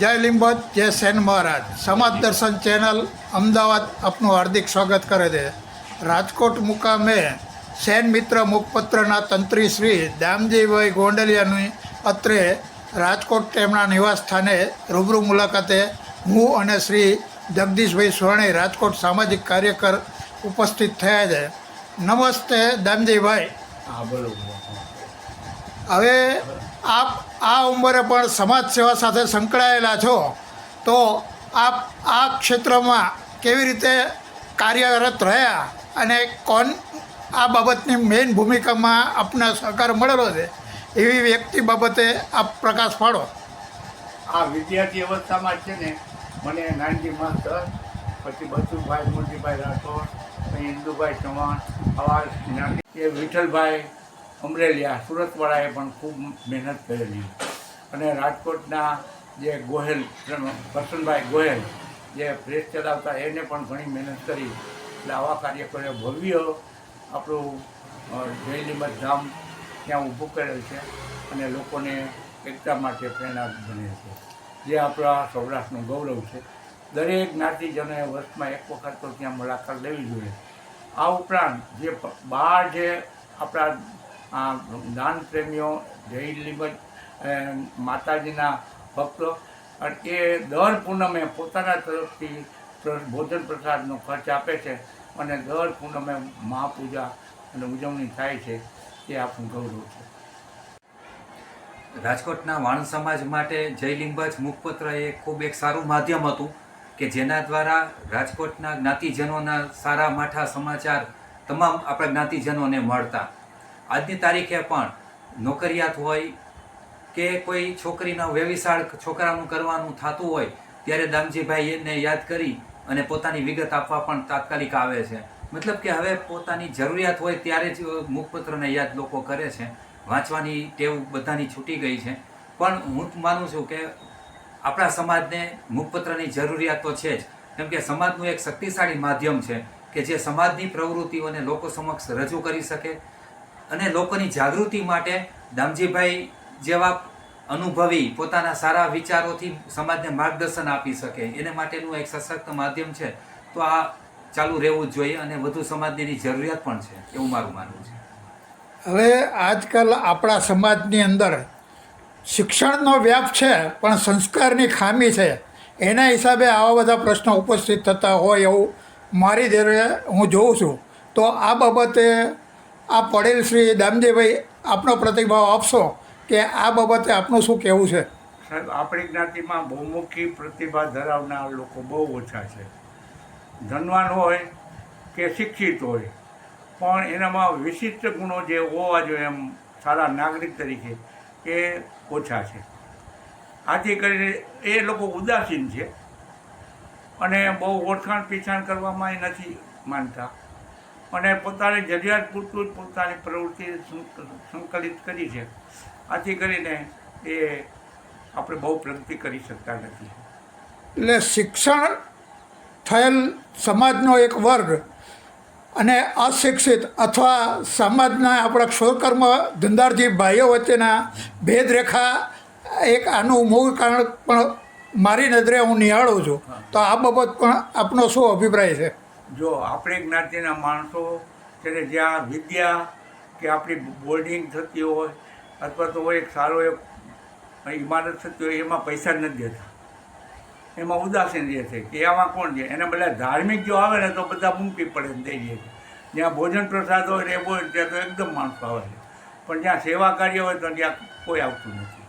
જય લિંબત જય સેન મહારાજ. સમાજ દર્શન ચેનલ અમદાવાદ આપનું હાર્દિક સ્વાગત કરે છે. રાજકોટ મુકામે સેન મિત્ર મુખપત્રના તંત્રી શ્રી દામજીભાઈ ગોંડલિયાની અત્રે રાજકોટ તેમના નિવાસ સ્થાને રૂબરૂ મુલાકાતે હું અને શ્રી જગદીશભાઈ સોરણી રાજકોટ સામાજિક કાર્યકર ઉપસ્થિત થયા છે. નમસ્તે દામજીભાઈ. હા બોલો. હવે આપ આ ઉંમરે પણ સમાજ સેવા સાથે સંકળાયેલા છો, તો આપ આ ક્ષેત્રમાં કેવી રીતે કાર્યરત રહ્યા અને કોણ આ બાબતની મેઇન ભૂમિકામાં આપને સહકાર મળેલો છે, એવી વ્યક્તિ બાબતે આપ પ્રકાશ પાડો. આ વિદ્યાર્થી અવસ્થામાં છે ને, મને નાનજી માસ્તર પછી બચુભાઈ મોટીભાઈ રાઠોડ, પછી ઇન્દુભાઈ ચૌહાણ જ્ઞાતિ એ વિઠ્ઠલભાઈ અમરેલિયા સુરતવાળાએ પણ ખૂબ મહેનત કરેલી. અને રાજકોટના જે ગોહેલ કરશનભાઈ ગોહેલ, જે પ્રેસ ચલાવતા, એને પણ ઘણી મહેનત કરી. એટલે આવા કાર્યકરો ભવ્ય આપણું જયલીમત ધામ ત્યાં ઊભું કરેલ છે અને લોકોને એકતા માટે પ્રેરણા બને છે. જે આપણા સૌરાષ્ટ્રનું ગૌરવ છે. દરેક જ્ઞાતિજનોએ વર્ષમાં એક વખત તો ત્યાં મુલાકાત લેવી જોઈએ. આ ઉપરાંત જે બહાર જે આપણા આ જ્ઞાન પ્રેમીઓ જય લીમત માતાજીના ભક્તો. એ દર પૂનમે પોતાના તરફથી ભોજન પ્રસાદનો ખર્ચ આપે છે અને દર પૂનમે મહાપૂજા અને ઉજવણી થાય છે તે આપણું ગૌરવ છે. રાજકોટના વાણ સમાજ માટે જય લીંબજ મુખપત્ર એ ખૂબ એક સારું માધ્યમ હતું કે જેના દ્વારા રાજકોટના જ્ઞાતિજનોના સારા માઠા સમાચાર તમામ આપણા જ્ઞાતિજનોને મળતા. આજની તારીખે પણ નોકરિયાત હોય કે કોઈ છોકરીના વ્યવિશાળ છોકરાનું કરવાનું થતું હોય, ત્યારે દામજીભાઈ એને યાદ કરી અને પોતાની વિગત આપવા પણ તાત્કાલિક આવે છે. મતલબ કે હવે પોતાની જરૂરિયાત હોય ત્યારે જ મુખપત્રને યાદ લોકો કરે છે. વાંચવાની ટેવ બધાની છૂટી ગઈ છે. પણ હું માનું છું કે આપણા સમાજને મુખપત્રની જરૂરિયાત તો છે જ. કેમ કે સમાજનું એક શક્તિશાળી માધ્યમ છે કે જે સમાજની પ્રવૃત્તિઓને લોકો સમક્ષ રજૂ કરી શકે અને લોકોની જાગૃતિ માટે દામજીભાઈ જેવા અનુભવી પોતાના સારા વિચારોથી સમાજને માર્ગદર્શન આપી શકે. એને માટેનું એક સશક્ત માધ્યમ છે. તો આ ચાલુ રહેવું જોઈએ અને વધુ સમાજની જરૂરિયાત પણ છે. એવું મારું માનવું છે. હવે આજકાલ આપણા સમાજની અંદર શિક્ષણનો વ્યાપ છે, પણ સંસ્કારની ખામી છે. એના હિસાબે આવા બધા પ્રશ્નો ઉપસ્થિત થતા હોય એવું મારી ધેરે હું જોઉં છું. તો આ બાબતે આ પડેલ શ્રી દામદેવભાઈ આપનો પ્રતિભાવ આપશો કે આ બાબતે આપનું શું કહેવું છે? સાહેબ, આપણી જ્ઞાતિમાં બહુમુખી પ્રતિભા ધરાવનાર લોકો બહુ ઓછા છે. ધનવાન હોય કે શિક્ષિત હોય, પણ એનામાં વિશિષ્ટ ગુણો જે હોવા જોઈએ એમ સારા નાગરિક તરીકે એ ઓછા છે. આથી કરીને એ લોકો ઉદાસીન છે અને બહુ ઓળખાણ પીછાણ કરવામાં એ નથી માનતા. અને પોતાની જરૂરિયાત પૂરતું જ પોતાની પ્રવૃત્તિ સંક- સંકલિત કરી છે. આથી કરીને એ આપણે બહુ પ્રગતિ કરી શકતા નથી. એટલે શિક્ષણ થયેલ સમાજનો એક વર્ગ અને અશિક્ષિત અથવા સમાજના આપણા ક્ષોરકર્મ ધંધારજી ભાઈઓ વચ્ચેના ભેદરેખા એક આનું મૂળ કારણ પણ મારી નજરે હું નિહાળું છું. તો આ બાબત પણ આપનો શું અભિપ્રાય છે? જો આપણી જ્ઞાતિના માણસો છે જ્યાં વિદ્યા કે આપણી બોર્ડિંગ થતી હોય અથવા તો એક સારો એક ઇમારત થતી હોય, એમાં પૈસા જ નથી દેતા. એમાં ઉદાસીન રહે છે કે એમાં કોણ છે? એને બધા ધાર્મિક જો આવે ને તો બધા મૂકી પડે દઈ જાય છે. જ્યાં ભોજન પ્રસાદ હોય ને એ હોય ત્યાં તો એકદમ માણસો આવે છે. પણ જ્યાં સેવા કાર્ય હોય તો ત્યાં કોઈ આવતું નથી.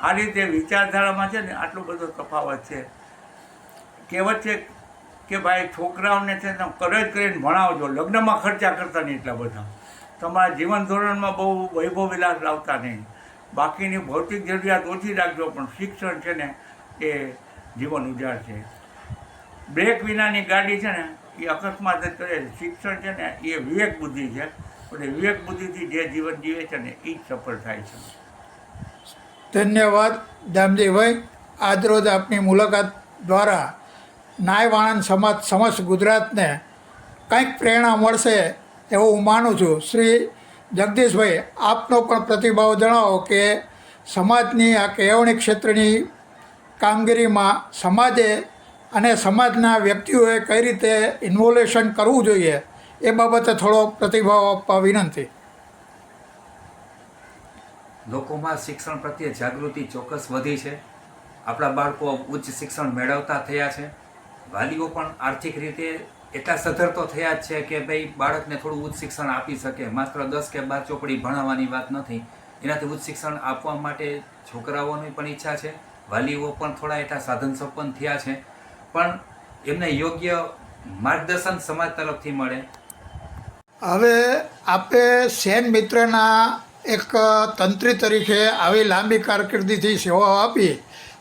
આ રીતે વિચારધારામાં છે ને આટલો બધો તફાવત છે. કહેવત છે કે ભાઈ છોકરાઓને છે તમે કરજ કરીને ભણાવજો. લગ્નમાં ખર્ચા કરતા નહીં એટલા બધા. તમારા જીવન ધોરણમાં બહુ વૈભવ વિલાસ લાવતા નહીં. બાકીની ભૌતિક જરૂરિયાત ઓછી રાખજો, પણ શિક્ષણ છે ને એ જીવન ઉજાડ છે. બ્રેક વિનાની ગાડી છે ને, એ અકસ્માત જ કરે. શિક્ષણ છે ને, એ વિવેક બુદ્ધિ છે. એટલે વિવેક બુદ્ધિથી જે જીવન જીવે છે ને એ જ સફળ થાય છે. ધન્યવાદ દામજીભાઈ આજરોજ આપની મુલાકાત દ્વારા નાય વાણંદ સમાજ સમસ્ત ગુજરાતને કંઈક પ્રેરણા મળશે એવું હું માનું છું. શ્રી જગદીશભાઈ, આપનો પણ પ્રતિભાવ જણાવો કે સમાજની આ કેળવણી ક્ષેત્રની કામગીરીમાં સમાજે અને સમાજના વ્યક્તિઓએ કઈ રીતે ઇન્વોલ્યુશન કરવું જોઈએ એ બાબતે થોડો પ્રતિભાવ આપવા વિનંતી. લોકોમાં શિક્ષણ પ્રત્યે જાગૃતિ ચોક્કસ વધી છે. આપણા બાળકો ઉચ્ચ શિક્ષણ મેળવતા થયા છે. વાલીઓ પણ આર્થિક રીતે એટલા સધર તો થયા જ છે કે ભાઈ બાળકને થોડું ઉચ્ચ શિક્ષણ આપી શકે. માત્ર દસ કે બાર ચોપડી ભણાવવાની વાત નથી. એનાથી ઉચ્ચ શિક્ષણ આપવા માટે છોકરાઓની પણ ઈચ્છા છે. વાલીઓ પણ થોડા એટલા સાધન સંપન્ન થયા છે. પણ એમને યોગ્ય માર્ગદર્શન સમાજ તરફથી મળે. હવે આપે સેન મિત્રના એક તંત્રી તરીકે આવી લાંબી કારકિર્દીથી સેવાઓ આપી.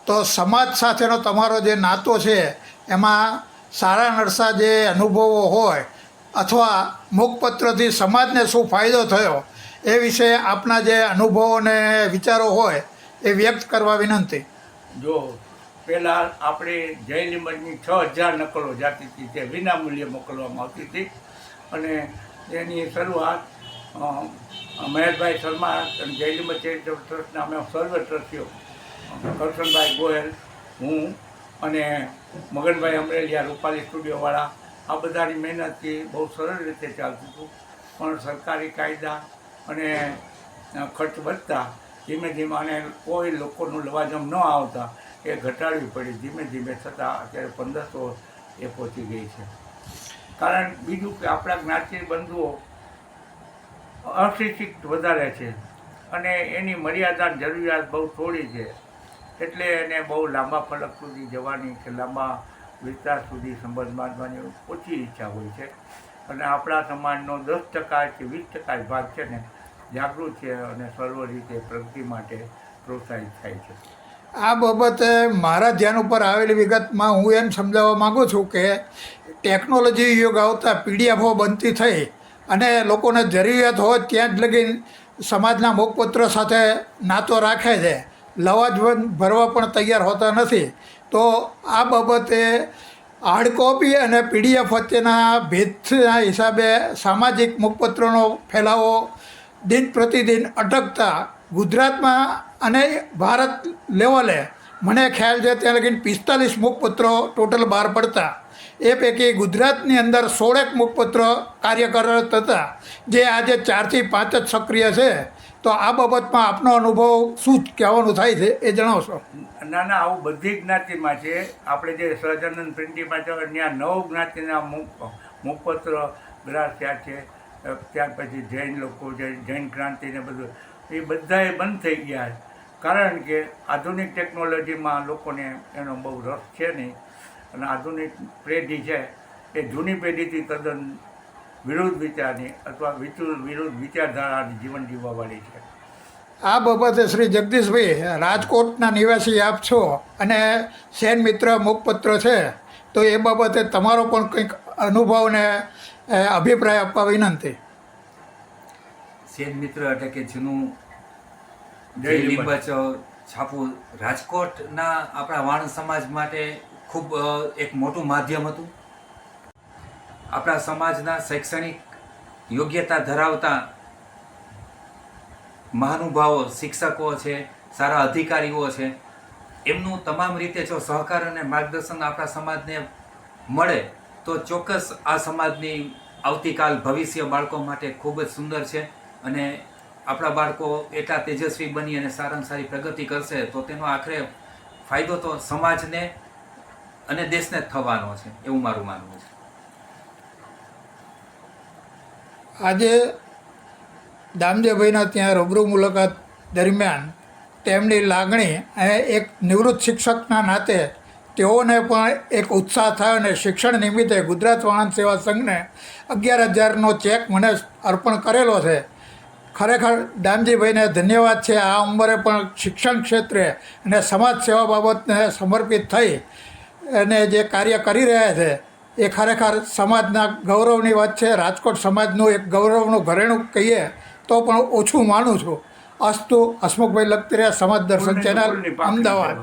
તો સમાજ સાથેનો તમારો જે નાતો છે એમાં સારા નરસા જે અનુભવો હોય અથવા મુખપત્રથી સમાજને શું ફાયદો થયો, એ વિશે આપના જે અનુભવો અને વિચારો હોય, એ વ્યક્ત કરવા વિનંતી. જો પહેલાં આપણે જય લીંબડની છ હજાર નકલો જાતી હતી તે વિનામૂલ્યે મોકલવામાં આવતી હતી. અને એની શરૂઆત મહેશભાઈ શર્મા અને જય લીંબડ ચેરિટેબલ ટ્રસ્ટના અમે સર્વ ટ્રસ્ટીઓ, કરશનભાઈ ગોયલ, હું અને મગનભાઈ અમરેલિયા રૂપાલી સ્ટુડિયોવાળા, આ બધાની મહેનતથી બહુ સરળ રીતે ચાલતું હતું. પણ સરકારી કાયદા અને ખર્ચ વધતા ધીમે ધીમે અને કોઈ લોકોનું લવાજમ ન આવતા એ ઘટાડવી પડી. ધીમે ધીમે છતાં અત્યારે પંદરસો એ પહોંચી ગઈ છે. કારણ બીજું કે આપણા જ્ઞાતિ બંધુઓ અશિક્ષિત વધારે છે અને એની મર્યાદા જરૂરિયાત બહુ થોડી છે. એટલે એને બહુ લાંબા ફલક સુધી જવાની કે લાંબા વિસ્તાર સુધી સંબંધ બાંધવાની ઓછી ઈચ્છા હોય છે. અને આપણા સમાજનો દસ ટકા કે વીસ ટકા ભાગ છે ને, જાગૃત છે અને સર્વ રીતે પ્રગતિ માટે પ્રોત્સાહિત થાય છે. આ બાબતે મારા ધ્યાન ઉપર આવેલી વિગતમાં હું એમ સમજાવવા માગું છું કે ટેકનોલોજી યુગ આવતા પીડીએફો બનતી થઈ અને લોકોને જરૂરિયાત હોય ત્યાં જ લગી સમાજના મુખપત્ર સાથે નાતો રાખે છે. લવાજ ભરવા પણ તૈયાર હોતા નથી, તો આ બાબતે હાર્ડ કોપી અને પીડીએફ વચ્ચેના ભેદના હિસાબે સામાજિક મુખપત્રોનો ફેલાવો દિન પ્રતિદિન અટકતા ગુજરાતમાં અને ભારત લેવલે મને ખ્યાલ છે ત્યાં લગીને પિસ્તાલીસ મુખપત્રો ટોટલ બહાર પડતા. એ પૈકી ગુજરાતની અંદર સોળેક મુખપત્રો કાર્યરત હતા, જે આજે ચારથી પાંચ જ સક્રિય છે. તો આ બાબતમાં આપનો અનુભવ શું કહેવાનું થાય છે એ જણાવશો. ના ના, આવું બધી જ્ઞાતિમાં છે. આપણે જે સહજાનંદ પ્રિન્ટીમાં છે, ત્યાં નવ જ્ઞાતિના મુખ, મુખપત્ર ગ્રાસ ત્યાં છે. ત્યાર પછી જૈન લોકો જૈન ક્રાંતિ ને બધું. એ બધાએ બંધ થઈ ગયા છે. કારણ કે આધુનિક ટેકનોલોજીમાં લોકોને એનો બહુ રસ છે નહીં. અને આધુનિક પેઢી છે, એ જૂની પેઢીથી તદ્દન વિરુદ્ધ વિચારની અથવા વિરોધ વિરુદ્ધ વિચારધારાની જીવન જીવવાવાળી છે. આ બાબતે શ્રી જગદીશભાઈ રાજકોટના નિવાસી આપ છો અને સેન મિત્ર મુખપત્ર છે તો એ બાબતે તમારો પણ કંઈક અનુભવ ને અભિપ્રાય આપવા વિનંતી. સેન મિત્ર એટલે કે જૂનું લીંબચ. લીંબચ છાપું રાજકોટના આપણા વાણ સમાજ માટે ખૂબ એક મોટું માધ્યમ હતું. આપણા સમાજના શૈક્ષણિક યોગ્યતા ધરાવતા મહાનુભાવો, શિક્ષકો છે, સારા અધિકારીઓ છે, એમનું તમામ રીતે જો સહકાર અને માર્ગદર્શન આપણા સમાજને મળે, તો ચોક્કસ આ સમાજની આવતીકાલ ભવિષ્ય બાળકો માટે ખૂબ જ સુંદર છે અને આપણા બાળકો એટલા તેજસ્વી બની અને સારામાં સારી પ્રગતિ કરશે, તો તેનો આખરે ફાયદો તો સમાજને અને દેશને જ થવાનો છે, એવું મારું માનવું છે. આજે દામદેવભાઈના ત્યાં રૂબરૂ મુલાકાત દરમિયાન તેમની લાગણી અને એક નિવૃત્ત શિક્ષકના નાતે તેઓને પણ એક ઉત્સાહ થયો અને શિક્ષણ નિમિત્તે ગુજરાત વાહન સેવા સંઘને અગિયાર હજારનો ચેક મને અર્પણ કરેલો છે. ખરેખર દામજીભાઈને ધન્યવાદ છે. આ ઉંમરે પણ શિક્ષણ ક્ષેત્રે અને સમાજ સેવા બાબતને સમર્પિત થઈ અને જે કાર્ય કરી રહ્યા છે એ ખરેખર સમાજના ગૌરવની વાત છે રાજકોટ સમાજનું એક ગૌરવનું ઘરેણું કહીએ તો પણ ઓછું માનું છું અસ્તુ હસમુખભાઈ લખતરિયા સમાજ દર્શન ચેનલ અમદાવાદ.